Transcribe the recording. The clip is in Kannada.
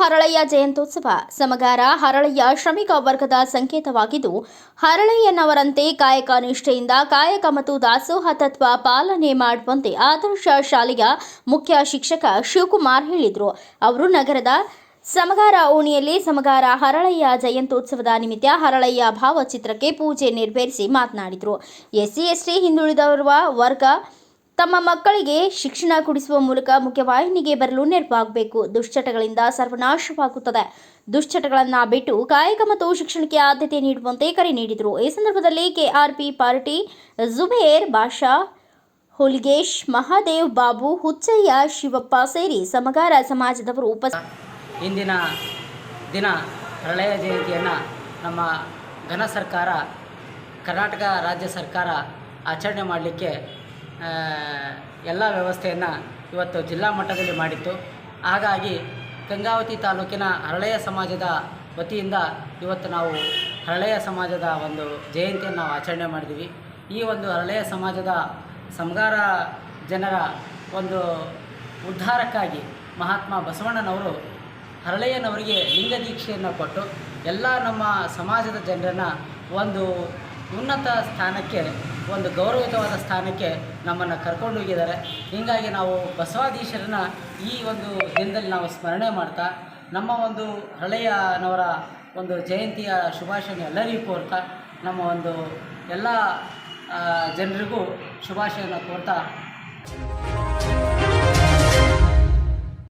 ಹರಳಯ್ಯ ಜಯಂತ್ಯೋತ್ಸವ. ಸಮಗಾರ ಹರಳಯ್ಯ ಶ್ರಮಿಕ ವರ್ಗದ ಸಂಕೇತವಾಗಿದ್ದು, ಹರಳಯ್ಯನವರಂತೆ ಕಾಯಕ ನಿಷ್ಠೆಯಿಂದ ಕಾಯಕ ಮತ್ತು ದಾಸೋಹ ತತ್ವ ಪಾಲನೆ ಮಾಡುವಂತೆ ಆದರ್ಶ ಶಾಲೆಯ ಮುಖ್ಯ ಶಿಕ್ಷಕ ಶಿವಕುಮಾರ್ ಹೇಳಿದರು. ಅವರು ನಗರದ ಸಮಗಾರ ಓಣಿಯಲ್ಲಿ ಸಮಗಾರ ಹರಳಯ್ಯ ಜಯಂತ್ಯೋತ್ಸವದ ನಿಮಿತ್ತ ಹರಳಯ್ಯ ಭಾವಚಿತ್ರಕ್ಕೆ ಪೂಜೆ ನೆರವೇರಿಸಿ ಮಾತನಾಡಿದರು. ಎಸ್ಸಿ, ಎಸ್ಟಿ ಹಿಂದುಳಿದವರ ವರ್ಗ ತಮ್ಮ ಮಕ್ಕಳಿಗೆ ಶಿಕ್ಷಣ ಕೊಡಿಸುವ ಮೂಲಕ ಮುಖ್ಯವಾಹಿನಿಗೆ ಬರಲು ನೆರವಾಗಬೇಕು ದುಶ್ಚಟಗಳಿಂದ ಸರ್ವನಾಶವಾಗುತ್ತದೆ. ದುಶ್ಚಟಗಳನ್ನು ಬಿಟ್ಟು ಕಾಯಕ ಮತ್ತು ಶಿಕ್ಷಣಕ್ಕೆ ಆದ್ಯತೆ ನೀಡುವಂತೆ ಕರೆ ನೀಡಿದರು. ಈ ಸಂದರ್ಭದಲ್ಲಿ ಕೆಆರ್ಪಿ ಪಾರ್ಟಿ ಜುಬೇರ್, ಬಾಷಾ, ಹುಲ್ಗೇಶ್, ಮಹಾದೇವ್, ಬಾಬು, ಹುಚ್ಚಯ್ಯ, ಶಿವಪ್ಪ ಸೇರಿ ಸಮಗಾರ ಸಮಾಜದವರು ಉಪ ಇಂದಿನ ದಿನ ಪ್ರಳಯ ಜಯಂತಿಯನ್ನು ನಮ್ಮ ಘನ ಸರ್ಕಾರ, ಕರ್ನಾಟಕ ರಾಜ್ಯ ಸರ್ಕಾರ ಆಚರಣೆ ಮಾಡಲಿಕ್ಕೆ ಎಲ್ಲ ವ್ಯವಸ್ಥೆಯನ್ನು ಇವತ್ತು ಜಿಲ್ಲಾ ಮಟ್ಟದಲ್ಲಿ ಮಾಡಿತ್ತು. ಹಾಗಾಗಿ ಗಂಗಾವತಿ ತಾಲೂಕಿನ ಹರಳೆಯ ಸಮಾಜದ ವತಿಯಿಂದ ಇವತ್ತು ನಾವು ಹರಳೆಯ ಸಮಾಜದ ಒಂದು ಜಯಂತಿಯನ್ನು ನಾವು ಆಚರಣೆ ಮಾಡಿದ್ದೀವಿ ಈ ಒಂದು ಹರಳೆಯ ಸಮಾಜದ ಸಮಗಾರ ಜನರ ಒಂದು ಉದ್ಧಾರಕ್ಕಾಗಿ ಮಹಾತ್ಮ ಬಸವಣ್ಣನವರು ಹರಳೆಯನವರಿಗೆ ಲಿಂಗ ದೀಕ್ಷೆಯನ್ನು ಕೊಟ್ಟು ಎಲ್ಲ ನಮ್ಮ ಸಮಾಜದ ಜನರನ್ನು ಒಂದು ಉನ್ನತ ಸ್ಥಾನಕ್ಕೆ ಒಂದು ಗೌರವಯುತವಾದ ಸ್ಥಾನಕ್ಕೆ ನಮ್ಮನ್ನು ಕರ್ಕೊಂಡು ಹೋಗಿದ್ದಾರೆ. ಹೀಗಾಗಿ ನಾವು ಬಸವಾಧೀಶರನ್ನ ಈ ಒಂದು ದಿನದಲ್ಲಿ ನಾವು ಸ್ಮರಣೆ ಮಾಡ್ತಾ, ನಮ್ಮ ಒಂದು ಹಳೆಯನವರ ಒಂದು ಜಯಂತಿಯ ಶುಭಾಶಯ ಎಲ್ಲರಿಗೂ ಕೋರ್ತಾ, ನಮ್ಮ ಒಂದು ಎಲ್ಲ ಜನರಿಗೂ ಶುಭಾಶಯನ ಕೋರ್ತಾ.